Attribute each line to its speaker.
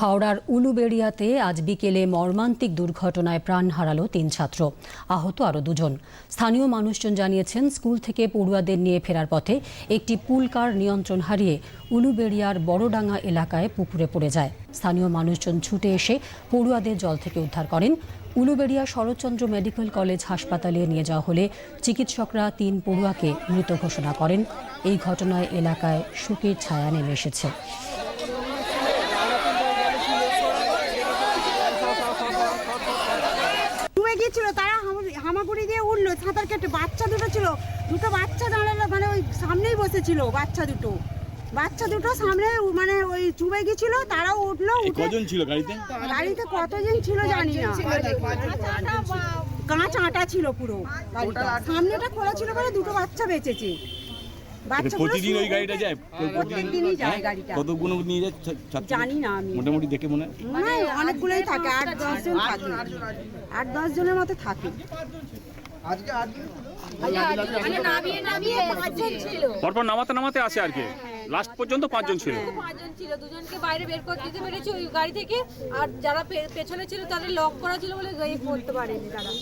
Speaker 1: হাওড়ার উলুবেড়িয়াতে আজ বিকেলে মর্মান্তিক দুর্ঘটনায় প্রাণ হারালো তিন ছাত্র আহত আরও দুজন স্থানীয় মানুষজন জানিয়েছেন স্কুল থেকে পড়ুয়াদের নিয়ে ফেরার পথে একটি পুলকার নিয়ন্ত্রণ হারিয়ে উলুবেড়িয়ার বড়ডাঙ্গা এলাকায় পুকুরে পড়ে যায় স্থানীয় মানুষজন ছুটে এসে পড়ুয়াদের জল থেকে উদ্ধার করেন উলুবেড়িয়া শরৎচন্দ্র মেডিকেল কলেজ হাসপাতালে নিয়ে যাওয়া হলে চিকিৎসকরা তিন পড়ুয়াকে মৃত ঘোষণা করেন এই ঘটনায় এলাকায় শোকের ছায়া নেমে এসেছে
Speaker 2: গিয়েছিল তারা হামাগুড়ি দিয়ে উঠলো সাঁতার কেটে বাচ্চা দুটো ছিল দুটো বাচ্চা দাঁড়ালো মানে ওই সামনেই বসেছিল বাচ্চা দুটো বাচ্চা দুটো সামনে মানে ওই চুবে গেছিল তারাও উঠলো
Speaker 3: কজন ছিল গাড়িতে
Speaker 2: গাড়িতে কতজন ছিল জানি না কাঁচ আচ্ছা, আচ্ছা, আচ্ছা, আটা ছিল পুরো সামনেটা খোলা ছিল বলে দুটো বাচ্চা বেঁচেছে
Speaker 3: প্রতিদিন ওই গাড়িটা যায়
Speaker 2: হ্যাঁ, প্রতিদিনই যায় হ্যাঁ? গাড়িটা
Speaker 3: কতগুলো নিয়ে যায় জানি না আমি মোটামুটি দেখে মনে হয়
Speaker 2: মানে মানে অনেকগুলোই থাকে আট দশ জন থাকে আট দশ জনের মতো থাকে
Speaker 3: পরপর নামাতে নামাতে আসে আর কি লাস্ট হ্যাঁ, পর্যন্ত পাঁচজন ছিল
Speaker 2: পাঁচজন ছিল দুজনকে বাইরে বের করে দিতে পেরেছি ওই গাড়ি থেকে আর যারা পেছনে ছিল তাদের লক করা ছিল বলে পারেনি তারা